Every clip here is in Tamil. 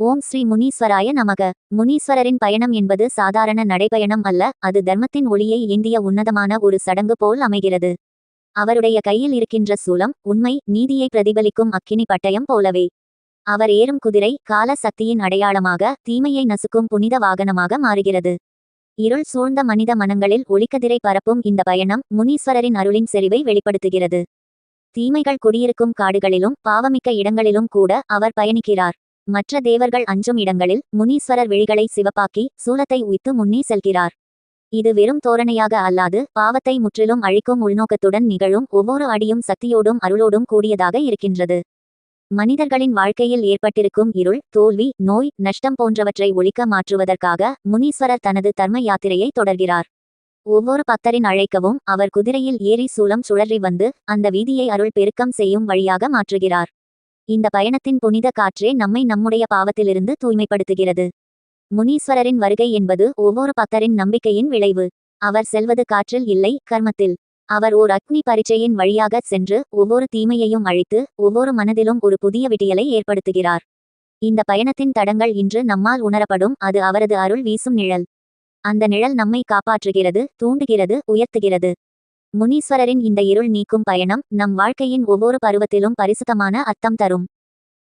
ஓம் ஸ்ரீ முனீஸ்வராய நமக. முனீஸ்வரரின் பயணம் என்பது சாதாரண நடைபயணம் அல்ல அது தர்மத்தின் ஒளியை ஏந்திய உன்னதமான ஒரு சடங்கு போல் அமைகிறது. அவருடைய கையில் இருக்கின்ற சூலம் உண்மை நீதியை பிரதிபலிக்கும் அக்கினி பட்டயம் போலவே. அவர் ஏறும் குதிரை கால சக்தியின் அடையாளமாக தீமையை நசுக்கும் புனித வாகனமாக மாறுகிறது. இருள் சூழ்ந்த மனித மனங்களில் ஒளிக்கதிரை பரப்பும் இந்த பயணம் முனீஸ்வரரின் அருளின் செறிவை வெளிப்படுத்துகிறது. தீமைகள் குடியிருக்கும் காடுகளிலும் பாவமிக்க இடங்களிலும் கூட அவர் பயணிக்கிறார். மற்ற தேவர்கள் அஞ்சும் இடங்களில் முனீஸ்வரர் விழிகளை சிவப்பாக்கி சூலத்தை உய்த்து முன்னே செல்கிறார். இது வெறும் தோரணையாக அல்லாது பாவத்தை முற்றிலும் அழிக்கும் உள்நோக்கத்துடன் நிகழும் ஒவ்வொரு அடியும் சக்தியோடும் அருளோடும் கூடியதாக இருக்கின்றது. மனிதர்களின் வாழ்க்கையில் ஏற்பட்டிருக்கும் இருள் தோல்வி நோய் நஷ்டம் போன்றவற்றை ஒழிக்க மாற்றுவதற்காக முனீஸ்வரர் தனது தர்ம யாத்திரையை தொடர்கிறார். ஒவ்வொரு பக்தரின் அழைக்கவும் அவர் குதிரையில் ஏறி சூலம் சுழறி வந்து அந்த வீதியை அருள் பெருக்கம் செய்யும் வழியாக மாற்றுகிறார். இந்த பயணத்தின் புனித காற்றே நம்மை நம்முடைய பாவத்திலிருந்து தூய்மைப்படுத்துகிறது. முனீஸ்வரரின் வருகை என்பது ஒவ்வொரு பக்தரின் நம்பிக்கையின் விளைவு. அவர் செல்வது காற்றில் இல்லை கர்மத்தில். அவர் ஓர் அக்னி பரீட்சையின் வழியாக சென்று ஒவ்வொரு தீமையையும் அழித்து ஒவ்வொரு மனதிலும் ஒரு புதிய விடியலை ஏற்படுத்துகிறார். இந்த பயணத்தின் தடங்கள் இன்று நம்மால் உணரப்படும் அது அவரது அருள் வீசும் நிழல். அந்த நிழல் நம்மை காப்பாற்றுகிறது தூண்டுகிறது உயர்த்துகிறது. முனீஸ்வரரின் இந்த இருள் நீக்கும் பயணம் நம் வாழ்க்கையின் ஒவ்வொரு பருவத்திலும் பரிசுத்தமான அர்த்தம் தரும்.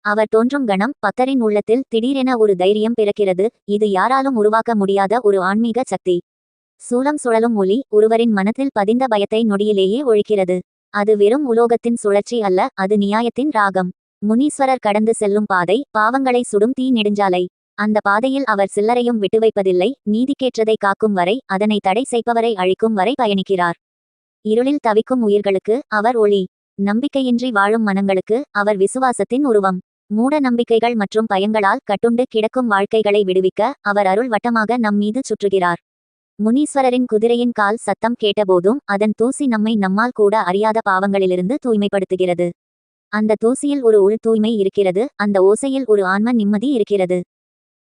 அவர் தோன்றும் கணம் பக்தரின் உள்ளத்தில் திடீரென ஒரு தைரியம் பிறக்கிறது. இது யாராலும் உருவாக்க முடியாத ஒரு ஆன்மீக சக்தி. சூலம் சுழலும் ஒளி ஒருவரின் மனத்தில் பதிந்த பயத்தை நொடியிலேயே ஒழிக்கிறது. அது வெறும் உலோகத்தின் சுழற்சி அல்ல அது நியாயத்தின் ராகம். முனீஸ்வரர் கடந்து செல்லும் பாதை பாவங்களை சுடும் தீ நெடுஞ்சாலை. அந்த பாதையில் அவர் சில்லறையும் விட்டு வைப்பதில்லை நீதிக்கேற்றதை காக்கும் வரை அதனை தடை செய்பவரை அழிக்கும் வரை பயணிக்கிறார். இருளில் தவிக்கும் உயிர்களுக்கு அவர் ஒளி. நம்பிக்கையின்றி வாழும் மனங்களுக்கு அவர் விசுவாசத்தின் உருவம். மூட நம்பிக்கைகள் மற்றும் பயங்களால் கட்டுண்டு கிடக்கும் வாழ்க்கைகளை விடுவிக்க அவர் அருள் வட்டமாக நம் மீது சுற்றுகிறார். முனீஸ்வரரின் குதிரையின் கால் சத்தம் கேட்டபோதும் அதன் தூசி நம்மை நம்மால் கூட அறியாத பாவங்களிலிருந்து தூய்மைப்படுத்துகிறது. அந்த தூசியில் ஒரு உள் தூய்மை இருக்கிறது அந்த ஓசையில் ஒரு ஆன்ம நிம்மதி இருக்கிறது.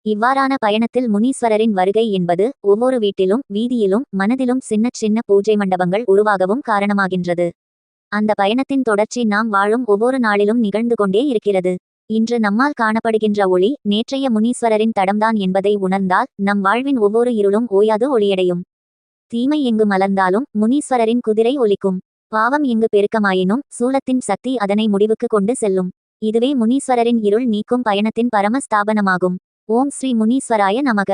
இவ்வாறான பயணத்தில் முனீஸ்வரரின் வருகை என்பது ஒவ்வொரு வீட்டிலும் வீதியிலும் மனதிலும் சின்ன சின்ன பூஜை மண்டபங்கள் உருவாகவும் காரணமாகின்றது. அந்த பயணத்தின் தொடர்ச்சி நாம் வாழும் ஒவ்வொரு நாளிலும் நிகழ்ந்து கொண்டே இருக்கிறது. இன்று நம்மால் காணப்படுகின்ற ஒளி நேற்றைய முனீஸ்வரரின் தடம்தான் என்பதை உணர்ந்தால் நம் வாழ்வின் ஒவ்வொரு இருளும் ஓயாது ஒளியடையும். தீமை எங்கு மலர்ந்தாலும் முனீஸ்வரரின் குதிரை ஒலிக்கும். பாவம் எங்கு பெருக்கமாயினும் சூலத்தின் சக்தி அதனை முடிவுக்கு கொண்டு செல்லும். இதுவே முனீஸ்வரரின் இருள் நீக்கும் பயணத்தின் பரமஸ்தாபனமாகும். ஓம் ஸ்ரீ முனீஸ்வராய நமக.